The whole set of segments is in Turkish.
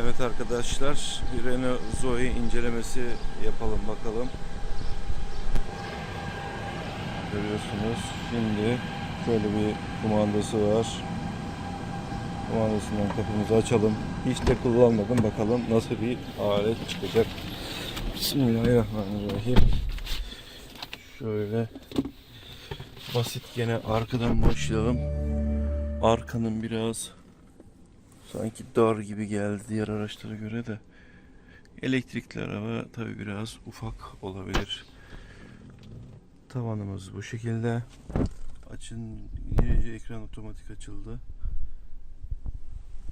Evet arkadaşlar bir Renault Zoe incelemesi yapalım bakalım. Görüyorsunuz şimdi şöyle bir kumandası var. Kumandasından kapımızı açalım. Hiç de kullanmadım bakalım nasıl bir alet çıkacak. Bismillahirrahmanirrahim. Şöyle basit gene arkadan başlayalım. Arkanın biraz sanki dar gibi geldi diğer araçlara göre de. Elektrikli araba tabi biraz ufak olabilir. Tavanımız bu şekilde. Açın girince ekran otomatik açıldı.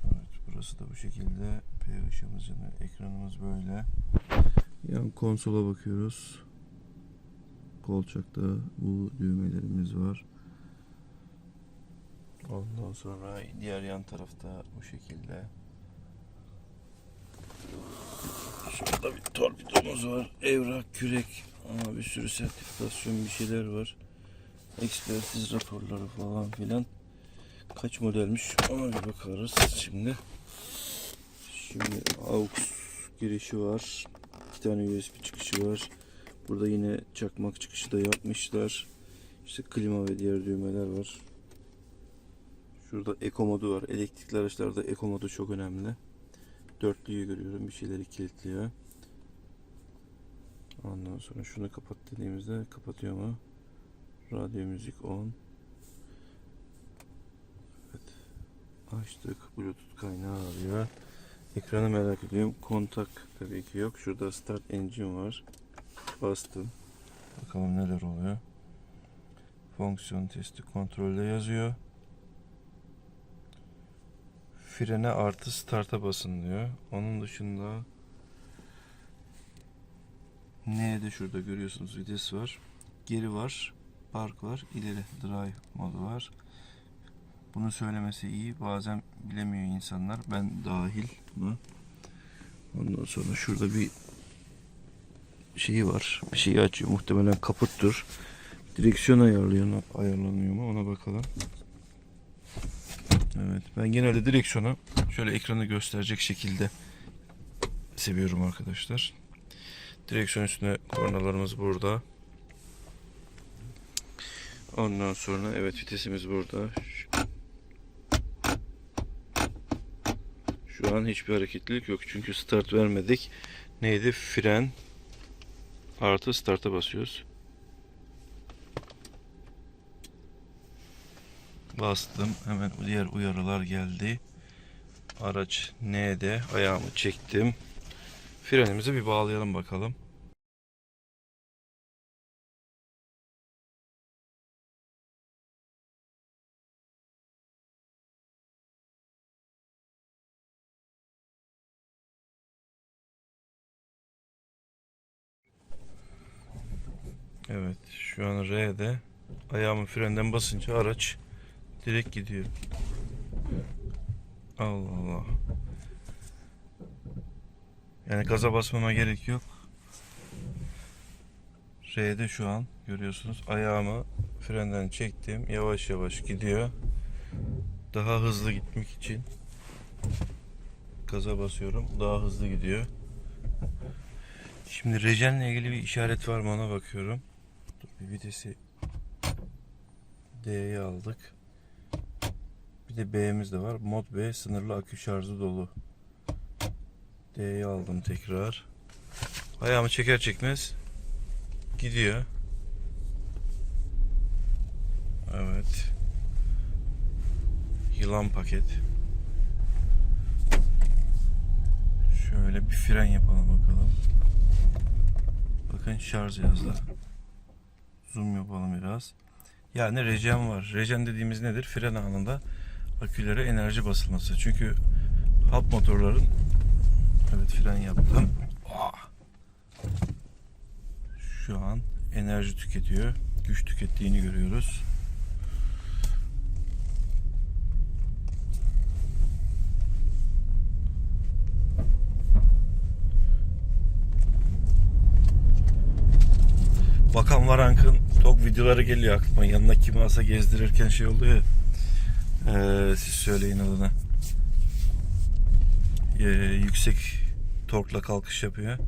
Evet burası da bu şekilde. P ışığımızın ekranımız böyle. Yan konsola bakıyoruz. Kolçakta bu düğmelerimiz var. Ondan sonra diğer yan tarafta bu şekilde. Şurada bir torpidomuz var. Evrak, kürek, ama bir sürü sertifikasyon bir şeyler var. Ekspertiz raporları falan filan. Kaç modelmiş ona bir bakarız şimdi. Şimdi AUX girişi var. İki tane USB çıkışı var. Burada yine çakmak çıkışı da yapmışlar. İşte klima ve diğer düğmeler var. Şurada eko modu var. Elektrikli araçlarda eko modu çok önemli. Dörtlüyü görüyorum. Bir şeyleri kilitliyor. Ondan sonra şunu kapat dediğimizde kapatıyor mu? Radyo müzik on. Evet. Açtık. Bluetooth kaynağı arıyor. Ekranı merak ediyorum. Kontak tabii ki yok. Şurada start engine var. Bastım. Bakalım neler oluyor. Fonksiyon testi kontrolde yazıyor. Frene artı start'a basın diyor. Onun dışında N'de şurada görüyorsunuz vites var. Geri var. Park var. ileri drive modu var. Bunu söylemesi iyi. Bazen bilemiyor insanlar. Ben dahil buna. Ondan sonra şurada bir şeyi var. Bir şeyi açıyor. Muhtemelen kaputtur. Direksiyon ayarlıyor, ayarlanıyor mu ona bakalım. Evet ben genelde direksiyonu şöyle ekranı gösterecek şekilde seviyorum arkadaşlar. Direksiyon üstüne kornalarımız burada. Ondan sonra evet vitesimiz burada. Şu an hiçbir hareketlilik yok çünkü start vermedik. Neydi? Fren artı start'a basıyoruz. Bastım. Hemen diğer uyarılar geldi. Araç N'de. Ayağımı çektim. Frenimizi bir bağlayalım bakalım. Evet şu an R'de ayağımı frenden basınca araç direkt gidiyor. Allah Allah. Yani gaza basmama gerek yok. R'de şu an görüyorsunuz ayağımı frenden çektim. Yavaş yavaş gidiyor. Daha hızlı gitmek için gaza basıyorum. Daha hızlı gidiyor. Şimdi rejenle ilgili bir işaret var mı ona bakıyorum. Dur bir vitesi D'ye aldık. Bir de B'miz de var. Mod B sınırlı akü şarjı dolu. D'yi aldım tekrar. Ayağımı çeker çekmez gidiyor. Evet. Yılan paket. Şöyle bir fren yapalım bakalım. Bakın şarj yazdı. Zoom yapalım biraz. Yani regen var. Regen dediğimiz nedir? Fren anında akülere enerji basılması. Çünkü hap motorların evet fren yaptım. Ah! Şu an enerji tüketiyor. Güç tükettiğini görüyoruz. Bakan Varank'ın dog videoları geliyor aklıma. Yanına kimi alsa gezdirirken şey oluyor ya. Ee, siz söyleyin adına. e, yüksek torkla kalkış yapıyor.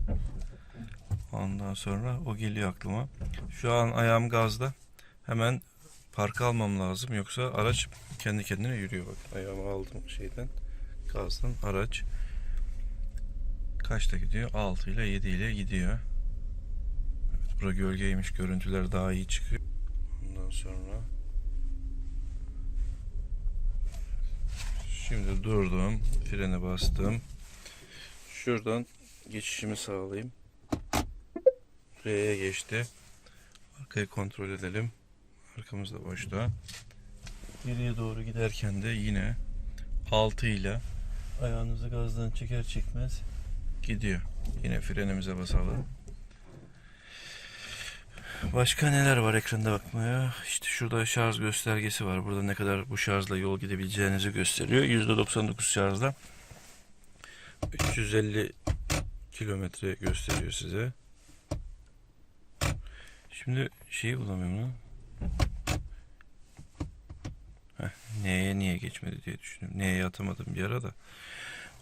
Ondan sonra o geliyor aklıma. Şu an ayağım gazda. Hemen parka almam lazım. Yoksa araç kendi kendine yürüyor. Bak ayağımı aldım şeyden. Gazdan araç. Kaçta gidiyor? 6 ile 7 ile gidiyor. Evet, bura gölgeymiş. Görüntüler daha iyi çıkıyor. Ondan sonra Şimdi durdum. Frene bastım. Şuradan geçişimi sağlayayım. R'ye geçti. Arkayı kontrol edelim. Arkamız da boşta. Geriye doğru giderken de yine 6 ile ayağınızı gazdan çeker çekmez gidiyor. Yine frenimize basalım. Başka neler var ekranda bakmaya? İşte şurada şarj göstergesi var. Burada ne kadar bu şarjla yol gidebileceğinizi gösteriyor. %99 şarjla 350 kilometre gösteriyor size. Şimdi şeyi bulamıyorum lan. Neye niye geçmedi diye düşünüyorum. Neye atamadım bir ara da.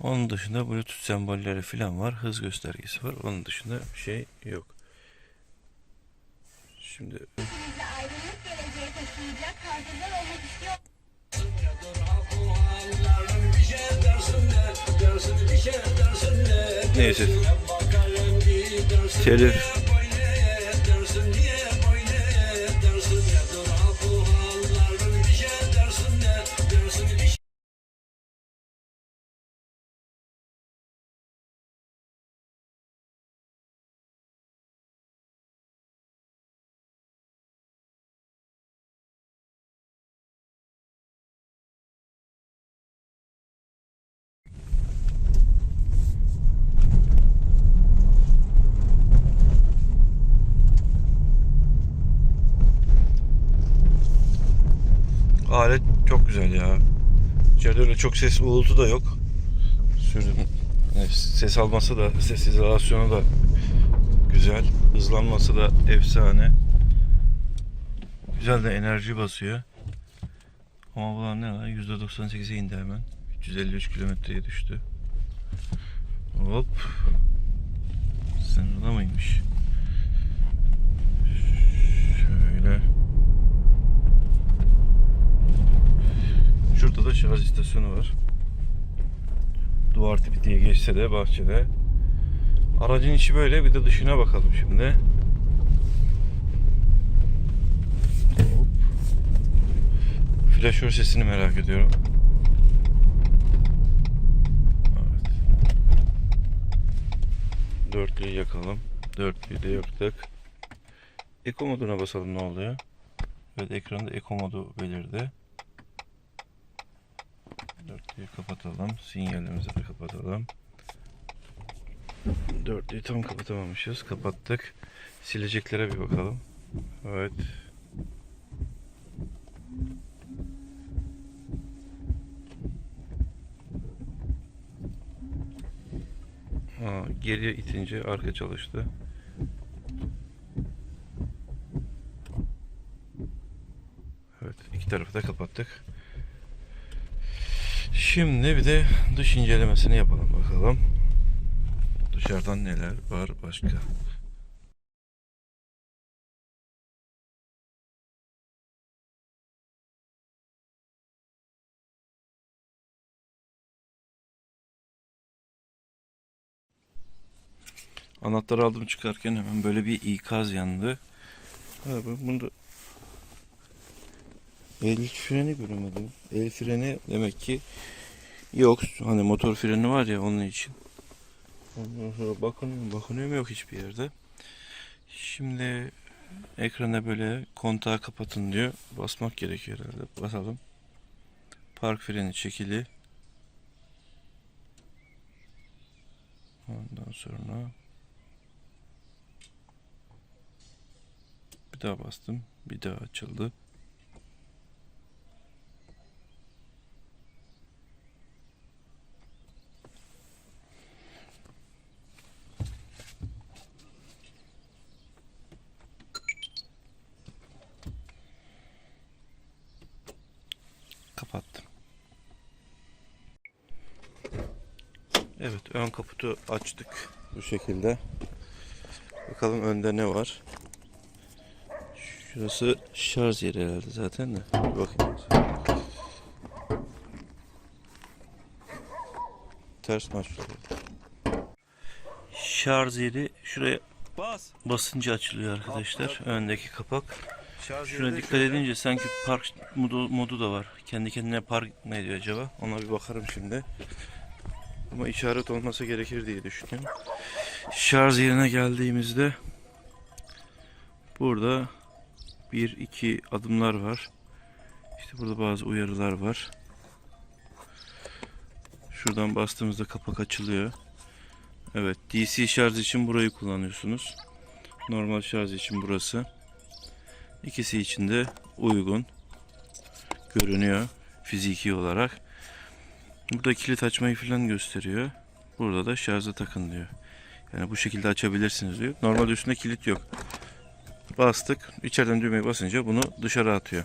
Onun dışında Bluetooth sembolleri falan var. Hız göstergesi var. Onun dışında şey yok. Şimdi ayrılık geleceğe neyse. Telif Alet çok güzel ya. İçeride öyle çok ses uğultu da yok. Yani ses alması da ses izolasyonu da güzel. Hızlanması da efsane. Güzel de enerji basıyor. Ama bu ne lan? %98'e indi hemen. 353 kilometreye düştü. Hop. Sınırda mıymış? Şöyle. Şurada da şarj istasyonu var. Duvar tipi diye geçse de bahçede. Aracın içi böyle bir de dışına bakalım şimdi. Hop. Flaşör sesini merak ediyorum. Evet. Dörtlüyü yakalım. Dörtlüyü de yaktık. Eko moduna basalım ne oluyor? Evet ekranda eko modu belirdi. Dörtlüyü kapatalım. Sinyalimizi de kapatalım. Dörtlüyü tam kapatamamışız. Kapattık. Sileceklere bir bakalım. Evet. Aa, geriye itince arka çalıştı. Evet, iki tarafı da kapattık. Şimdi bir de dış incelemesini yapalım bakalım. Dışarıdan neler var başka. Anahtarı aldım çıkarken hemen böyle bir ikaz yandı. Ben bunu El freni göremedim. El freni demek ki yok. Hani motor freni var ya onun için. Ondan sonra bakınıyorum, bakınıyorum yok hiçbir yerde. Şimdi ekrana böyle kontağı kapatın diyor. Basmak gerekiyor herhalde. Basalım. Park freni çekili. Ondan sonra bir daha bastım. Bir daha açıldı. Kapattım. Evet ön kaputu açtık bu şekilde. Bakalım önde ne var. Şurası şarj yeri herhalde zaten de. Bir bakayım. Ters açılıyor? Şarj yeri şuraya Bas. basınca açılıyor arkadaşlar. Öndeki kapak. Şarj Şuna dikkat edince sanki park modu, modu da var. Kendi kendine park ne diyor acaba? Ona bir bakarım şimdi. Ama işaret olması gerekir diye düşünüyorum. Şarj yerine geldiğimizde burada bir iki adımlar var. İşte burada bazı uyarılar var. Şuradan bastığımızda kapak açılıyor. Evet, DC şarj için burayı kullanıyorsunuz. Normal şarj için burası. İkisi için de uygun görünüyor fiziki olarak. Burada kilit açmayı falan gösteriyor. Burada da şarja takın diyor. Yani bu şekilde açabilirsiniz diyor. Normalde üstünde kilit yok. Bastık. içeriden düğmeye basınca bunu dışarı atıyor.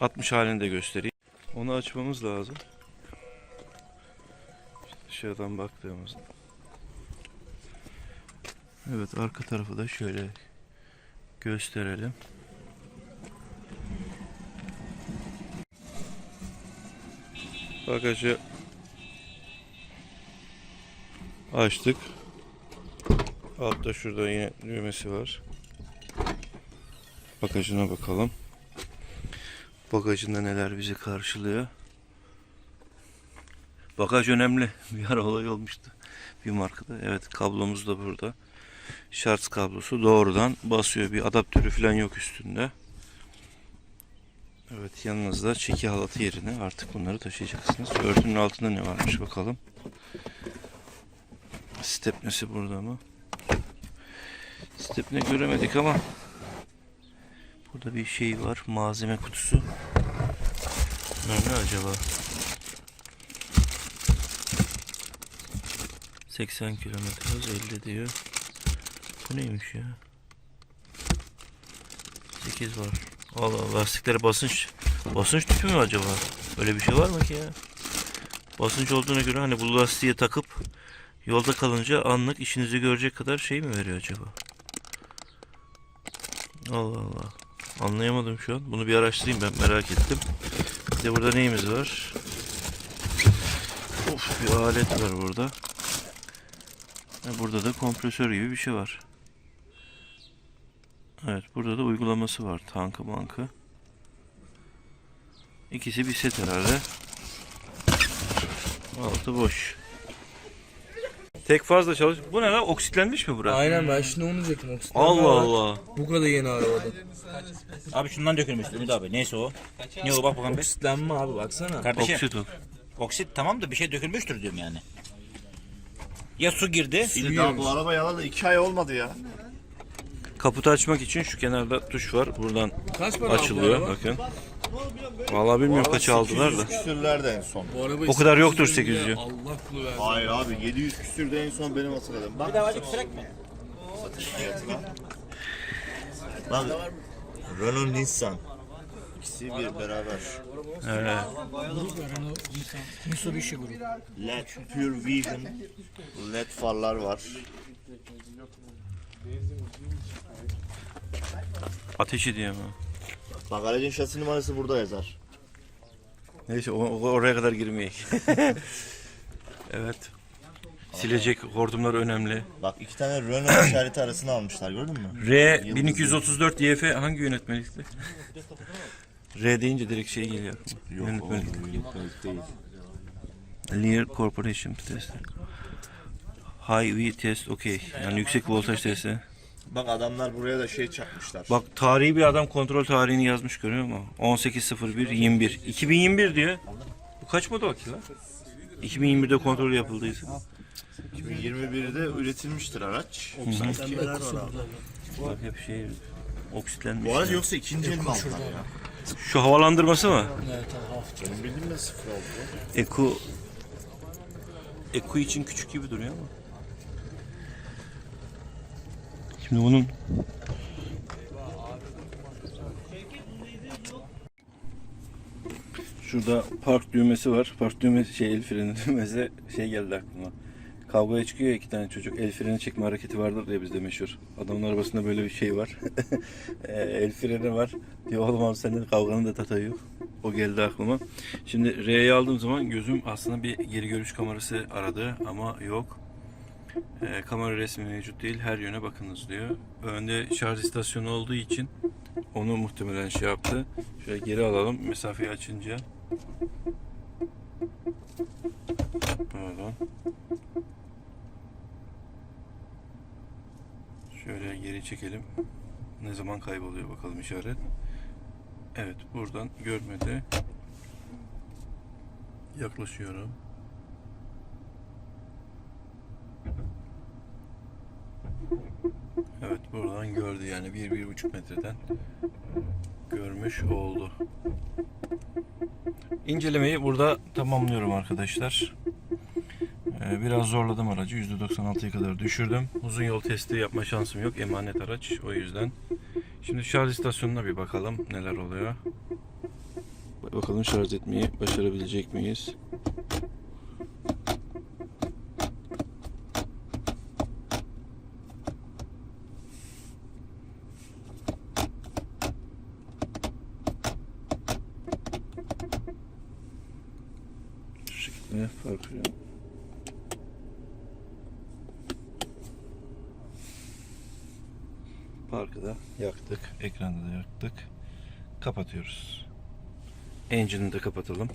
60 halini de göstereyim. Onu açmamız lazım. Dışarıdan baktığımızda. Evet arka tarafı da şöyle gösterelim. Bagajı açtık. Altta şurada yine düğmesi var. Bagajına bakalım. Bagajında neler bizi karşılıyor. Bagaj önemli. Bir ara olay olmuştu. Bir markada. Evet kablomuz da burada. Şarj kablosu doğrudan basıyor. Bir adaptörü falan yok üstünde. Evet yanınızda çeki halatı yerine artık bunları taşıyacaksınız. Örtünün altında ne varmış bakalım. Stepnesi burada mı? Stepne göremedik ama burada bir şey var. Malzeme kutusu. Ne acaba? 80 kilometre hız 50 diyor. Bu neymiş ya? 8 var. Allah lastiklere basınç basınç tüpü mü acaba? Öyle bir şey var mı ki ya? Basınç olduğuna göre hani bu lastiğe takıp yolda kalınca anlık işinizi görecek kadar şey mi veriyor acaba? Allah Allah. Anlayamadım şu an. Bunu bir araştırayım ben merak ettim. Bir de burada neyimiz var? Of bir alet var burada. Burada da kompresör gibi bir şey var. Evet burada da uygulaması var. Tankı bankı. İkisi bir set herhalde. Altı boş. Tek fazla çalış. Bu ne lan? Oksitlenmiş mi bura? Aynen ben şimdi onu diyecektim. Oksitlenme Allah var. Allah. Bu kadar yeni arabada. Abi şundan dökülmüş Ümit abi. Neyse o. Ne o bak bakalım bir. Oksitlenme abi baksana. Kardeşim Oksit o. oksit tamam da bir şey dökülmüştür diyorum yani. Ya su girdi. Şimdi daha bu araba yalalı 2 ay olmadı ya. Kaputu açmak için şu kenarda tuş var. Buradan Kaç para açılıyor. araba? Bakın. Vallahi bilmiyorum kaça aldılar da. küsürlerde en son. Bu araba O kadar yoktur 800 800 Allah kulu versin. Hayır abi 700 küsürde en son benim hatırladığım. Bak Davacık sürek mi? satış fiyatına. Bak Renault Nissan. İkisi bir beraber. Evet. LED Pure Vision. LED farlar var. Ateşi diye mi? Bak aracın şasi numarası burada yazar. Neyse o- o- oraya kadar girmeyek. evet. Silecek hortumlar önemli. Bak iki tane Renault işareti arasına almışlar gördün mü? R 1234 YF hangi yönetmelikti? R deyince direkt şey geliyor aklıma. Yönetmelik. değil. Lear Corporation testi. High V test okey. Yani yüksek voltaj testi. Bak adamlar buraya da şey çakmışlar. Bak tarihi bir adam kontrol tarihini yazmış görüyor musun? 18.01 21. 2021 diyor. Bu kaç model ki lan? 2021'de kontrol yapıldıysa. 2021'de üretilmiştir araç. Sanki. Bak hep şey oksitlenmiş. Bu araç yoksa ikinci el mi aldılar ya? Şu havalandırması mı? Benim bildiğim de sıfır oldu. Eko Eko için küçük gibi duruyor ama. Şimdi bunun Şurada park düğmesi var. Park düğmesi şey el freni düğmesi şey geldi aklıma. Kavgaya çıkıyor iki tane çocuk. El freni çekme hareketi vardır diye bizde meşhur. Adamın arabasında böyle bir şey var. Ee, El freni var. Diyor oğlum abi senin kavganın da tatayı yok. O geldi aklıma. Şimdi R'yi aldığım zaman gözüm aslında bir geri görüş kamerası aradı ama yok. Ee, kamera resmi mevcut değil. Her yöne bakınız diyor. Önde şarj istasyonu olduğu için onu muhtemelen şey yaptı. Şöyle geri alalım. Mesafeyi açınca. Pardon. Şöyle geri çekelim. Ne zaman kayboluyor bakalım işaret. Evet buradan görmedi. Yaklaşıyorum. Buradan gördü yani bir bir buçuk metreden görmüş oldu. İncelemeyi burada tamamlıyorum arkadaşlar. Ee, Biraz zorladım aracı. %96'ya kadar düşürdüm. Uzun yol testi yapma şansım yok. Emanet araç o yüzden. Şimdi şarj istasyonuna bir bakalım neler oluyor. Bakalım şarj etmeyi başarabilecek miyiz? Şu farklı. Parkı da yaktık. Ekranı da yaktık. Kapatıyoruz. Engine'ı da kapatalım.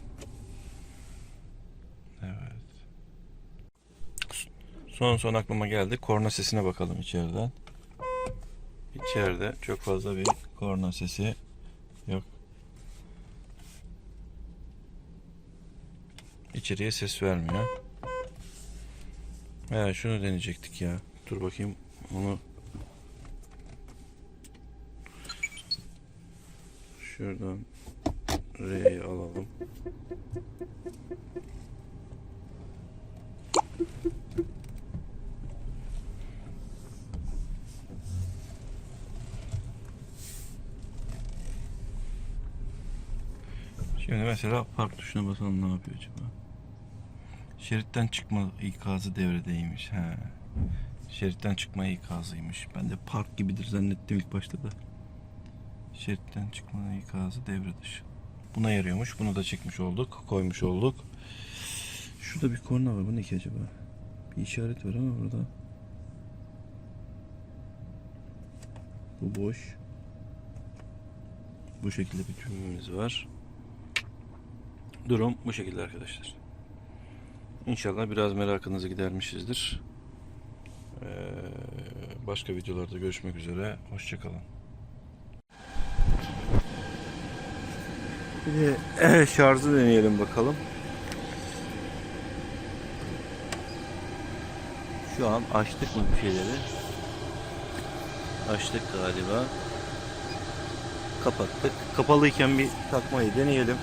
Evet. Son son aklıma geldi. Korna sesine bakalım içeriden. İçeride çok fazla bir korna sesi yok. İçeriye ses vermiyor. Ya şunu deneyecektik ya. Dur bakayım onu Şuradan R'yi alalım. Şimdi mesela park tuşuna basalım ne yapıyor acaba? Şeritten çıkma ikazı devredeymiş. He. Şeritten çıkma ikazıymış. Ben de park gibidir zannettim ilk başta da. Şeritten çıkma ikazı devre dışı. Buna yarıyormuş. Bunu da çekmiş olduk. Koymuş olduk. Şurada bir korna var. Bu ne ki acaba? Bir işaret var ama burada. Bu boş. Bu şekilde bir tümümüz var. Durum bu şekilde arkadaşlar. İnşallah biraz merakınızı gidermişizdir. Ee, başka videolarda görüşmek üzere. Hoşçakalın. Bir de şarjı deneyelim bakalım. Şu an açtık mı bir şeyleri? Açtık galiba. Kapattık. Kapalıyken bir takmayı deneyelim.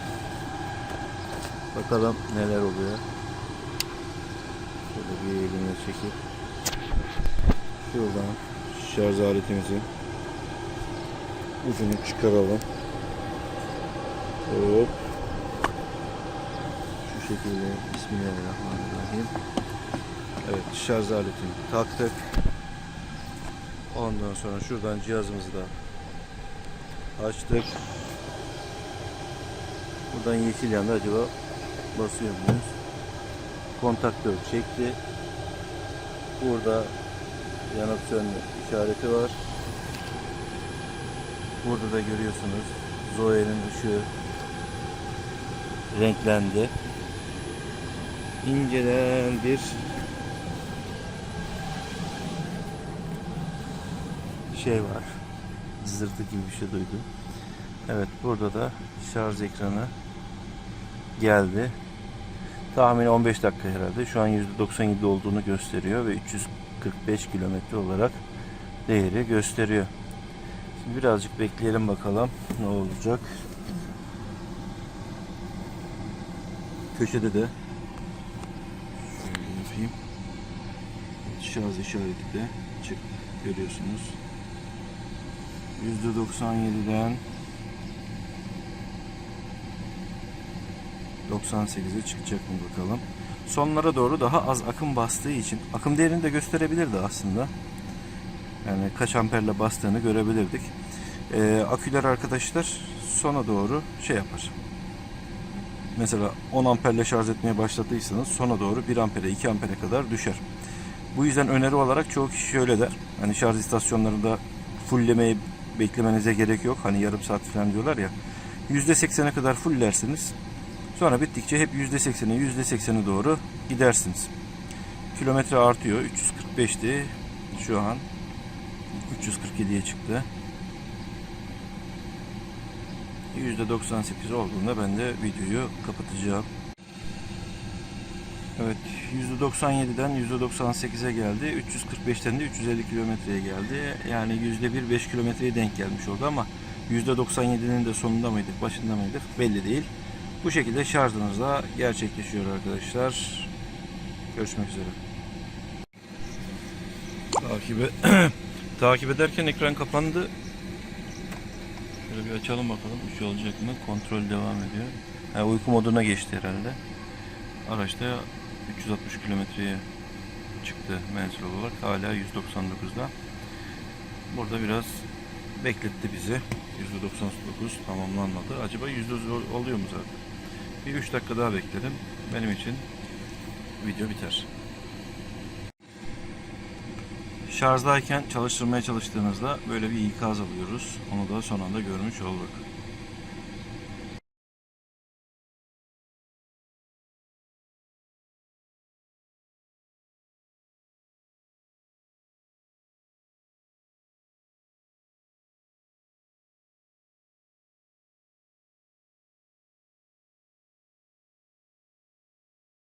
Bakalım neler oluyor. Şöyle bir elimle çekip şuradan şarj aletimizin ucunu çıkaralım. Hop. Şu şekilde Bismillahirrahmanirrahim. Evet şarj aletini taktık. Ondan sonra şuradan cihazımızı da açtık. Buradan yeşil yanda acaba basıyor muyuz? Kontaktör çekti. Burada yanıp sönme işareti var. Burada da görüyorsunuz Zoe'nin ışığı renklendi. İnceden bir şey var. Zırtı gibi bir şey duydum. Evet burada da şarj ekranı geldi. Tahmini 15 dakika herhalde. Şu an %97 olduğunu gösteriyor ve 345 kilometre olarak değeri gösteriyor. Şimdi birazcık bekleyelim bakalım ne olacak. Köşede de şöyle yapayım. Şarj işareti de çıktı. Görüyorsunuz. %97'den 98'e çıkacak mı bakalım. sonlara doğru daha az akım bastığı için akım değerini de gösterebilirdi aslında. Yani kaç amperle bastığını görebilirdik. Ee, aküler arkadaşlar sona doğru şey yapar. Mesela 10 amperle şarj etmeye başladıysanız sona doğru 1 ampere 2 ampere kadar düşer. Bu yüzden öneri olarak çoğu kişi şöyle der. Hani şarj istasyonlarında fulllemeyi beklemenize gerek yok. Hani yarım saat falan diyorlar ya. %80'e kadar fulllersiniz. Sonra bittikçe hep %80'e %80'e doğru gidersiniz. Kilometre artıyor. 345'ti. Şu an 347'ye çıktı. %98 olduğunda ben de videoyu kapatacağım. Evet %97'den %98'e geldi. 345'ten de 350 kilometreye geldi. Yani %1 5 kilometreye denk gelmiş oldu ama %97'nin de sonunda mıydık, başında mıydık belli değil. Bu şekilde şarjınız da gerçekleşiyor arkadaşlar. Görüşmek üzere. Takibe takip ederken ekran kapandı. Şöyle bir açalım bakalım bir şey olacak mı? Kontrol devam ediyor. Ha, uyku moduna geçti herhalde. Araçta 360 kilometreye çıktı menzil olarak. Hala 199'da. Burada biraz bekletti bizi. %99 tamamlanmadı. Acaba %100 oluyor mu zaten? Bir 3 dakika daha bekledim. Benim için video biter. Şarjdayken çalıştırmaya çalıştığınızda böyle bir ikaz alıyoruz. Onu da son anda görmüş olduk.